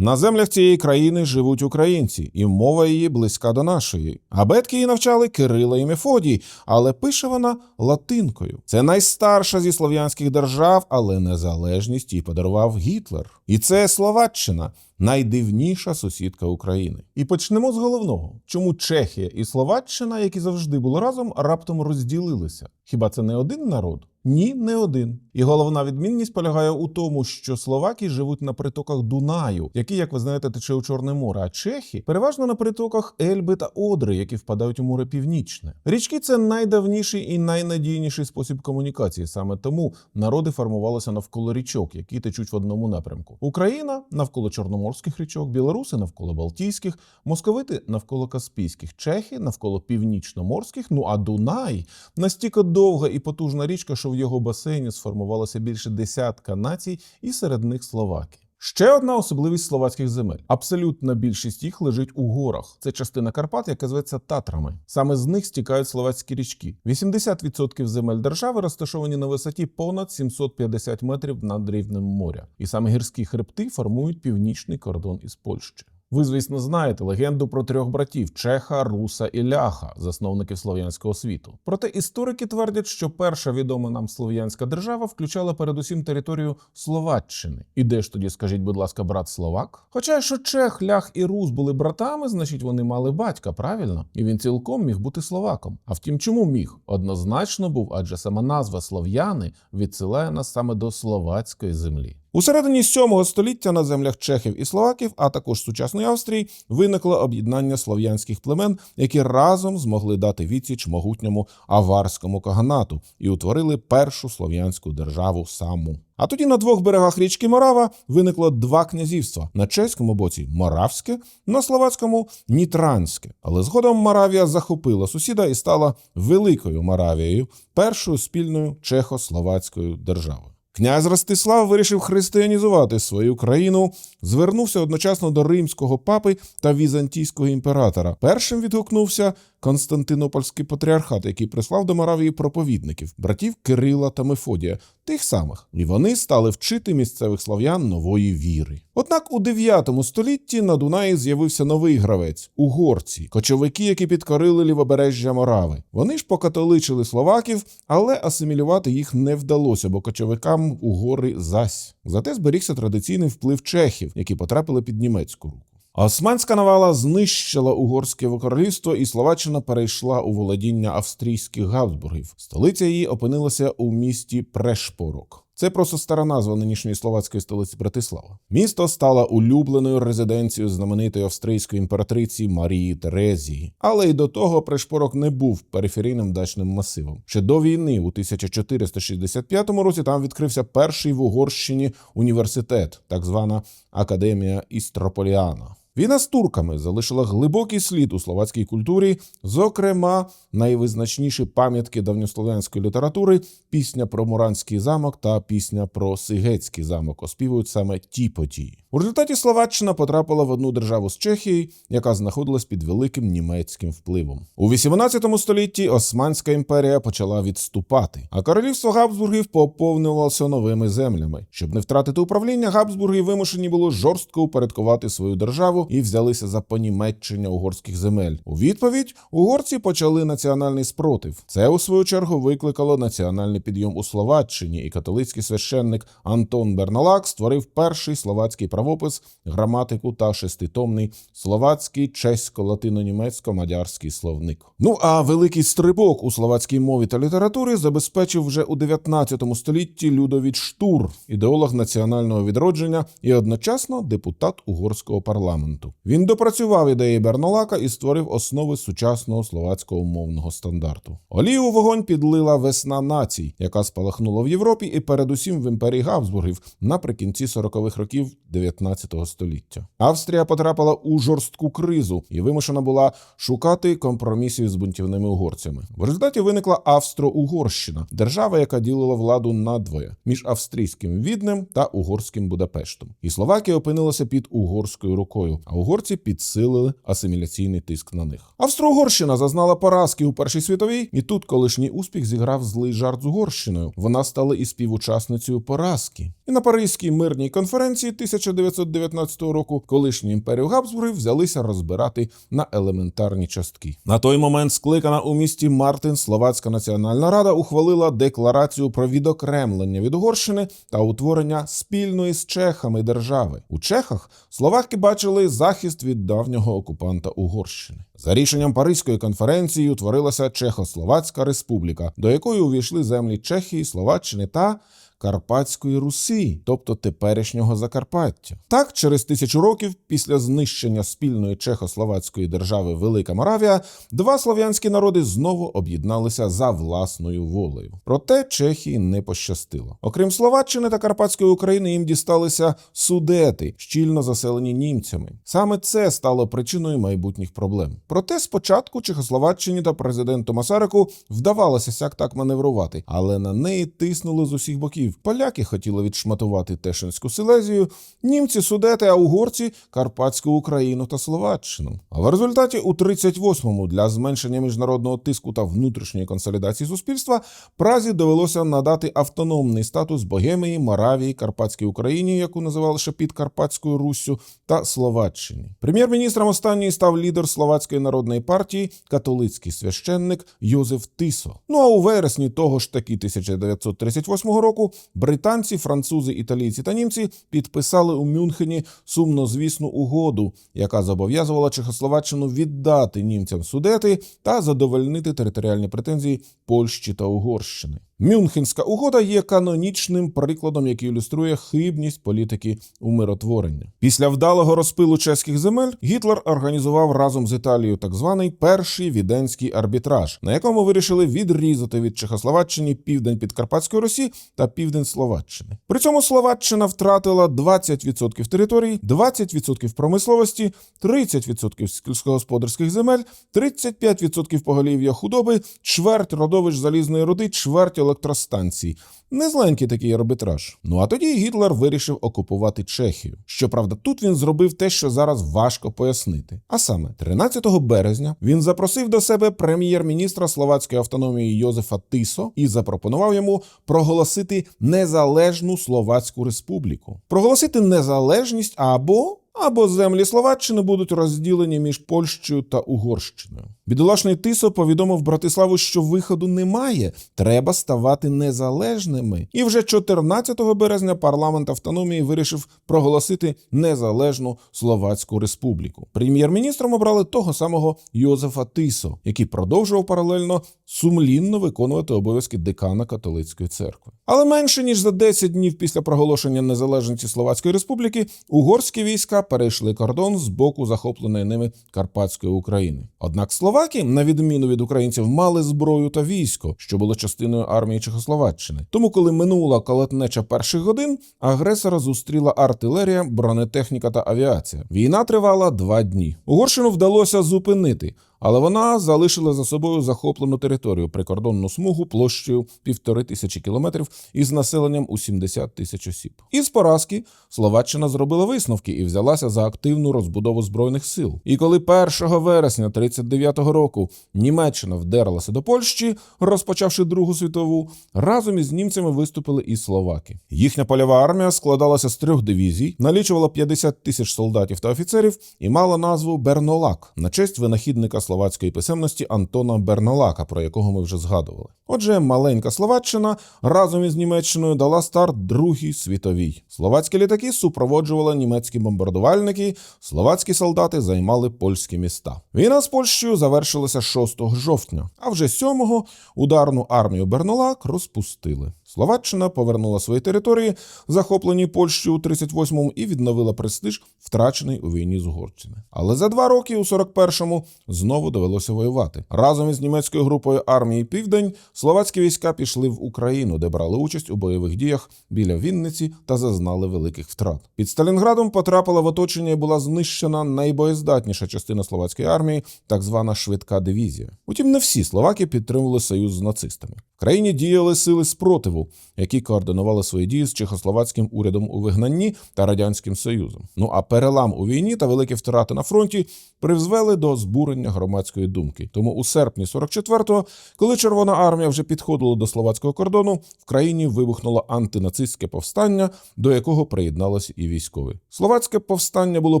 На землях цієї країни живуть українці, і мова її близька до нашої. Абетки її навчали Кирила і Мефодій, але пише вона латинкою. Це найстарша зі слов'янських держав, але незалежність їй подарував Гітлер. І це Словаччина. Найдивніша сусідка України. І почнемо з головного: чому Чехія і Словаччина, які завжди були разом, раптом розділилися? Хіба це не один народ? Ні, не один. І головна відмінність полягає у тому, що словаки живуть на притоках Дунаю, який, як ви знаєте, тече у Чорне море, а чехи переважно на притоках Ельби та Одри, які впадають у море Північне. Річки це найдавніший і найнадійніший спосіб комунікації. Саме тому народи формувалися навколо річок, які течуть в одному напрямку. Україна навколо чорноморських річок, білоруси навколо Балтійських, московити навколо Каспійських, чехи навколо північноморських. Ну а Дунай настільки довга і потужна річка, що в його басейні сформувалося більше десятка націй, і серед них словаки. Ще одна особливість словацьких земель. Абсолютна більшість їх лежить у горах. Це частина Карпат, яка зветься Татрами. Саме з них стікають словацькі річки. 80% земель держави розташовані на висоті понад 750 метрів над рівнем моря. І саме гірські хребти формують північний кордон із Польщею. Ви, звісно, знаєте легенду про трьох братів Чеха, Руса і Ляха, засновників слов'янського світу. Проте історики твердять, що перша відома нам слов'янська держава включала передусім територію Словаччини. І де ж тоді, скажіть, будь ласка, брат Словак? Хоча що Чех, Лях і Рус були братами, значить вони мали батька, правильно? І він цілком міг бути словаком. А втім, чому міг? Однозначно був, адже сама назва слов'яни відсилає нас саме до словацької землі. У середині 7 століття на землях чехів і словаків, а також сучасної Австрії, виникло об'єднання слов'янських племен, які разом змогли дати відсіч могутньому аварському каганату і утворили першу слов'янську державу саму. А тоді на двох берегах річки Морава виникло два князівства: на чеському боці Моравське, на словацькому Нітранське. Але згодом Моравія захопила сусіда і стала Великою Моравією, першою спільною чехословацькою державою. Князь Ростислав вирішив християнізувати свою країну, звернувся одночасно до римського папи та візантійського імператора. Першим відгукнувся Константинопольський патріархат, який прислав до Моравії проповідників, братів Кирила та Мефодія, тих самих, і вони стали вчити місцевих слов'ян нової віри. Однак у 9 столітті на Дунаї з'явився новий гравець угорці, кочовики, які підкорили лівобережжя Морави. Вони ж покатоличили словаків, але асимілювати їх не вдалося, бо кочовикам угори зась. Зате зберігся традиційний вплив чехів, які потрапили під німецьку руку. Османська навала знищила угорське королівство, і Словаччина перейшла у володіння австрійських Габсбургів. Столиця її опинилася у місті Прешпорок. Це просто стара назва нинішньої словацької столиці Братислава. Місто стало улюбленою резиденцією знаменитої австрійської імператриці Марії Терезії. Але й до того Прешпорок не був периферійним дачним масивом. Ще до війни, у 1465 році, там відкрився перший в Угорщині університет, так звана Академія Істрополіана. Війна з турками залишила глибокий слід у словацькій культурі, зокрема, найвизначніші пам'ятки давньослов'янської літератури, пісня про Муранський замок та пісня про Сигецький замок оспівують саме ті події. У результаті Словаччина потрапила в одну державу з Чехії, яка знаходилась під великим німецьким впливом. У 18 столітті Османська імперія почала відступати, а королівство Габсбургів поповнювалося новими землями. Щоб не втратити управління, Габсбурги вимушені було жорстко упорядкувати свою державу і взялися за понімеччення угорських земель. У відповідь угорці почали національний спротив. Це у свою чергу викликало національний підйом у Словаччині, і католицький священник Антон Берналак створив перший словацький правопис, граматику та шеститомний словацький, чесько-латино-німецько-мадярський словник. Ну а великий стрибок у словацькій мові та літературі забезпечив вже у 19 столітті Людовіч Штур, ідеолог національного відродження і одночасно депутат угорського парламенту. Він допрацював ідеї Бернолака і створив основи сучасного словацького мовного стандарту. Олію вогонь підлила весна націй, яка спалахнула в Європі і передусім в імперії Габсбургів наприкінці 40-х років 19 століття. Австрія потрапила у жорстку кризу і вимушена була шукати компромісів з бунтівними угорцями. В результаті виникла Австро-Угорщина, держава, яка ділила владу надвоє між австрійським віднем та угорським Будапештом. І Словакія опинилася під угорською рукою. А угорці підсилили асиміляційний тиск на них. Австро-Угорщина зазнала поразки у Першій світовій, і тут колишній успіх зіграв злий жарт з Угорщиною. Вона стала і співучасницею поразки. І на Паризькій мирній конференції 1919 року колишню імперію Габсбургів взялися розбирати на елементарні частки. На той момент скликана у місті Мартин Словацька національна рада ухвалила декларацію про відокремлення від Угорщини та утворення спільної з чехами держави. У Чехах словаки бачили захист від давнього окупанта Угорщини. За рішенням Паризької конференції утворилася Чехословацька республіка, до якої увійшли землі Чехії, Словаччини та Карпатської Русі, тобто теперішнього Закарпаття. Так, через тисячу років після знищення спільної чехословацької держави Велика Моравія, два слов'янські народи знову об'єдналися за власною волею. Проте Чехії не пощастило. Окрім Словаччини та Карпатської України, їм дісталися судети, щільно заселені німцями. Саме це стало причиною майбутніх проблем. Проте спочатку Чехословаччині та президенту Масарику вдавалося сяк так маневрувати, але на неї тиснули з усіх боків. Поляки хотіли відшматувати Тешинську Силезію, німці судети, а угорці Карпатську Україну та Словаччину. А в результаті у 38-му для зменшення міжнародного тиску та внутрішньої консолідації суспільства Празі довелося надати автономний статус Богемії, Моравії, Карпатській Україні, яку називали ще під Карпатською Руссю, та Словаччині. Прем'єр-міністром останньої став лідер Словацької народної партії, католицький священник Йозеф Тисо. Ну а у вересні того ж таки 1938 року британці, французи, італійці та німці підписали у Мюнхені сумнозвісну угоду, яка зобов'язувала Чехословаччину віддати німцям судети та задовольнити територіальні претензії Польщі та Угорщини. Мюнхенська угода є канонічним прикладом, який ілюструє хибність політики умиротворення. Після вдалого розпилу чеських земель Гітлер організував разом з Італією так званий перший віденський арбітраж, на якому вирішили відрізати від Чехословаччини південь Підкарпатської Русі та південь Словаччини. При цьому Словаччина втратила 20% території, 20% промисловості, 30% сільськогосподарських земель, 35% поголів'я худоби, чверть родовищ залізної руди, чверть електростанцій. Незленький такий арбітраж. Ну а тоді Гітлер вирішив окупувати Чехію. Щоправда, тут він зробив те, що зараз важко пояснити. А саме, 13 березня він запросив до себе прем'єр-міністра словацької автономії Йозефа Тисо і запропонував йому проголосити незалежну словацьку республіку, проголосити незалежність або. Або землі Словаччини будуть розділені між Польщею та Угорщиною. Бідолашний Тисо повідомив Братиславу, що виходу немає, треба ставати незалежними. І вже 14 березня парламент автономії вирішив проголосити незалежну Словацьку республіку. Прем'єр-міністром обрали того самого Йозефа Тисо, який продовжував паралельно сумлінно виконувати обов'язки декана католицької церкви. Але менше ніж за 10 днів після проголошення незалежності Словацької республіки угорські війська перейшли кордон з боку захопленої ними Карпатської України. Однак словаки, на відміну від українців, мали зброю та військо, що було частиною армії Чехословаччини. Тому, коли минула колотнеча перших годин, агресора зустріла артилерія, бронетехніка та авіація. Війна тривала два дні. Угорщину вдалося зупинити. Але вона залишила за собою захоплену територію прикордонну смугу площею півтори тисячі кілометрів із населенням у 70 тисяч осіб. Із поразки Словаччина зробила висновки і взялася за активну розбудову збройних сил. І коли 1 вересня 39-го року Німеччина вдерлася до Польщі, розпочавши Другу світову, разом із німцями виступили і словаки. Їхня польова армія складалася з трьох дивізій, налічувала 50 тисяч солдатів та офіцерів і мала назву Бернолак на честь винахідника словацької писемності Антона Бернолака, про якого ми вже згадували. Отже, маленька Словаччина разом із Німеччиною дала старт Другій світовій. Словацькі літаки супроводжували німецькі бомбардувальники, словацькі солдати займали польські міста. Війна з Польщею завершилася 6 жовтня, а вже 7-го ударну армію Бернолак розпустили. Словаччина повернула свої території, захоплені Польщею у 38-му, і відновила престиж, втрачений у війні з Угорщиною. Але за два роки, у 41-му, знову довелося воювати. Разом із німецькою групою армії Південь словацькі війська пішли в Україну, де брали участь у бойових діях біля Вінниці та зазнали великих втрат. Під Сталінградом потрапила в оточення і була знищена найбоєздатніша частина словацької армії, так звана швидка дивізія. Утім, не всі словаки підтримували союз з нацистами. Країні діяли сили спротиву, які координували свої дії з чехословацьким урядом у вигнанні та радянським союзом. Ну а перелам у війні та великі втрати на фронті призвели до збурення громадської думки. Тому у серпні 44-го, коли Червона армія вже підходила до словацького кордону, в країні вибухнуло антинацистське повстання, до якого приєдналися і військові. Словацьке повстання було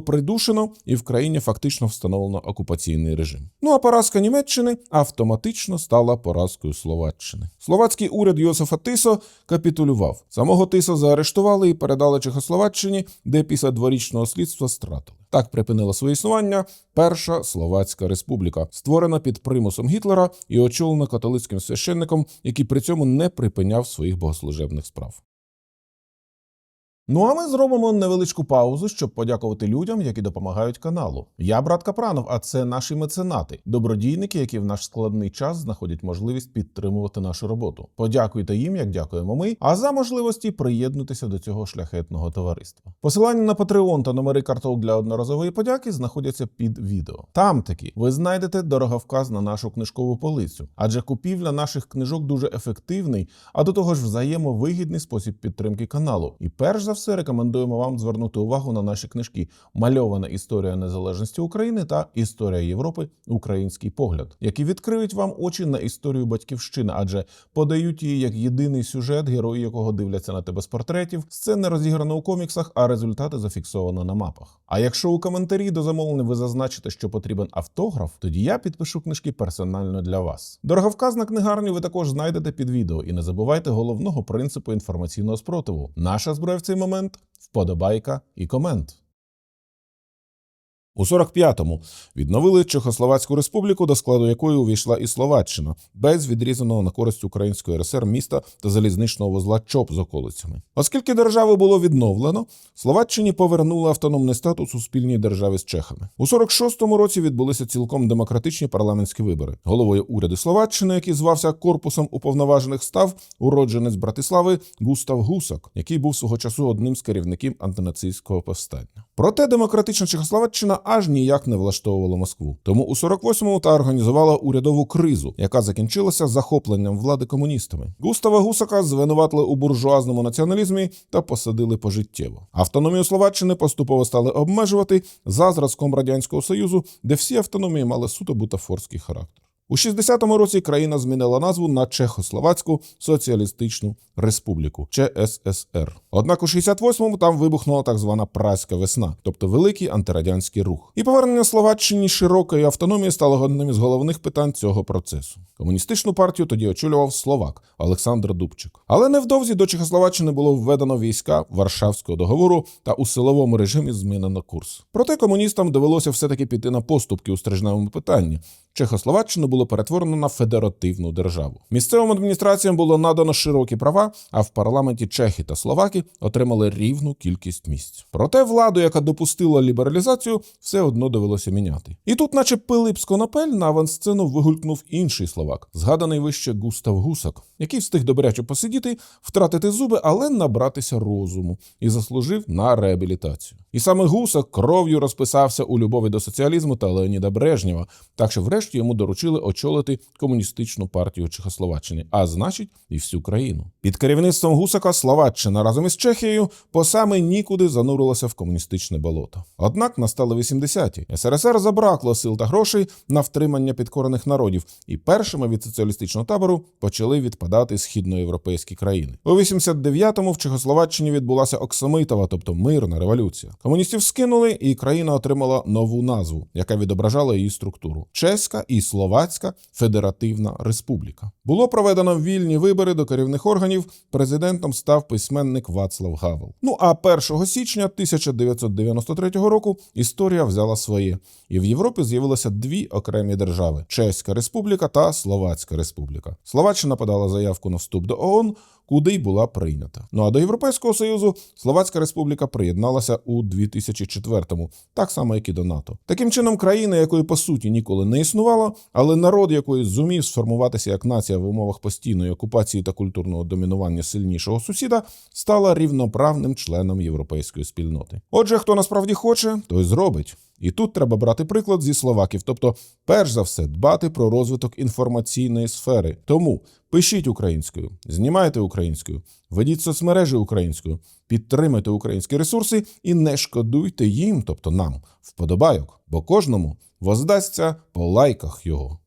придушено, і в країні фактично встановлено окупаційний режим. Ну а поразка Німеччини автоматично стала поразкою Словаччини. Словацький уряд Йосифа Тисо капітулював. Самого Тисо заарештували і передали Чехословаччині, де після дворічного слідства стратили. Так припинила своє існування Перша Словацька Республіка, створена під примусом Гітлера і очолена католицьким священником, який при цьому не припиняв своїх богослужебних справ. Ну а ми зробимо невеличку паузу, щоб подякувати людям, які допомагають каналу. Я брат Капранов, а це наші меценати, добродійники, які в наш складний час знаходять можливість підтримувати нашу роботу. Подякуйте їм, як дякуємо ми. А за можливості приєднуйтеся до цього шляхетного товариства. Посилання на Patreon та номери карток для одноразової подяки знаходяться під відео. Там таки ви знайдете дороговказ на нашу книжкову полицю, адже купівля наших книжок дуже ефективний, а до того ж взаємовигідний спосіб підтримки каналу. І перш за все рекомендуємо вам звернути увагу на наші книжки Мальована історія незалежності України та Історія Європи Український погляд, які відкриють вам очі на історію батьківщини, адже подають її як єдиний сюжет, герої якого дивляться на тебе з портретів. Сцени розіграно у коміксах, а результати зафіксовано на мапах. А якщо у коментарі до замовлення ви зазначите, що потрібен автограф, тоді я підпишу книжки персонально для вас. Дороговказ на книгарню ви також знайдете під відео. І не забувайте головного принципу інформаційного спротиву. Наша зброя в цей момент вподобайка і комент. У 45-му відновили Чехословацьку республіку, до складу якої увійшла і Словаччина, без відрізаного на користь Української РСР міста та залізничного вузла ЧОП з околицями. Оскільки державу було відновлено, Словаччині повернули автономний статус у спільній державі з чехами. У 46-му році відбулися цілком демократичні парламентські вибори. Головою уряду Словаччини, який звався Корпусом уповноважених, став уродженець Братислави Густав Гусак, який був свого часу одним з керівників антинацистського повстання. Проте демократична Чехословаччина аж ніяк не влаштовувала Москву. Тому у 48-му та організувала урядову кризу, яка закінчилася захопленням влади комуністами. Густава Гусака звинуватили у буржуазному націоналізмі та посадили пожиттєво. Автономію Словаччини поступово стали обмежувати за зразком радянського союзу, де всі автономії мали суто бутафорський характер. У 60-му році країна змінила назву на Чехословацьку соціалістичну республіку ЧССР. Однак у 68-му там вибухнула так звана Празька весна, тобто великий антирадянський рух. І повернення Словаччині широкої автономії стало одним із головних питань цього процесу. Комуністичну партію тоді очолював Словак Олександр Дубчик. Але невдовзі до Чехословаччини було введено війська Варшавського договору та у силовому режимі змінено курс. Проте комуністам довелося все-таки піти на поступки у стрижневому питанні. Чехословаччину було перетворено на федеративну державу. Місцевим адміністраціям було надано широкі права, а в парламенті чехи та словаки отримали рівну кількість місць. Проте владу, яка допустила лібералізацію, все одно довелося міняти. І тут, наче Пилип з Конопель, на авансцену вигулькнув інший словак, згаданий вище Густав Гусак, який встиг добряче посидіти, втратити зуби, але набратися розуму і заслужив на реабілітацію. І саме Гусак кров'ю розписався у любові до соціалізму та Леоніда Брежнєва, так що врешті йому доручили очолити комуністичну партію Чехословаччини, а значить, і всю країну. Під керівництвом Гусака Словаччина разом із Чехією по саме нікуди занурилася в комуністичне болото. Однак настали 80-ті. СРСР забракло сил та грошей на втримання підкорених народів, і першими від соціалістичного табору почали відпадати східноєвропейські країни. У 89-му в Чехословаччині відбулася Оксамитова, тобто мирна революція. Комуністів скинули, і країна отримала нову назву, яка відображала її структуру: Чеська і Словацька Федеративна Республіка. Було проведено вільні вибори до керівних органів. Президентом став письменник Вацлав Гавел. Ну а 1 січня 1993 року історія взяла своє, і в Європі з'явилося дві окремі держави: Чеська Республіка та Словацька Республіка. Словаччина подала заявку на вступ до ООН, куди й була прийнята. Ну а до Європейського союзу Словацька Республіка приєдналася у 2004-му, так само як і до НАТО. Таким чином, країна, якої по суті ніколи не існувало, але народ якої зумів сформуватися як нація в умовах постійної окупації та культурного домінування сильнішого сусіда, стала рівноправним членом європейської спільноти. Отже, хто насправді хоче, той зробить. І тут треба брати приклад зі словаків, тобто, перш за все, дбати про розвиток інформаційної сфери. Тому пишіть українською, знімайте українською, ведіть соцмережі українською, підтримайте українські ресурси і не шкодуйте їм, тобто нам, вподобайок, бо кожному воздасться по лайках його.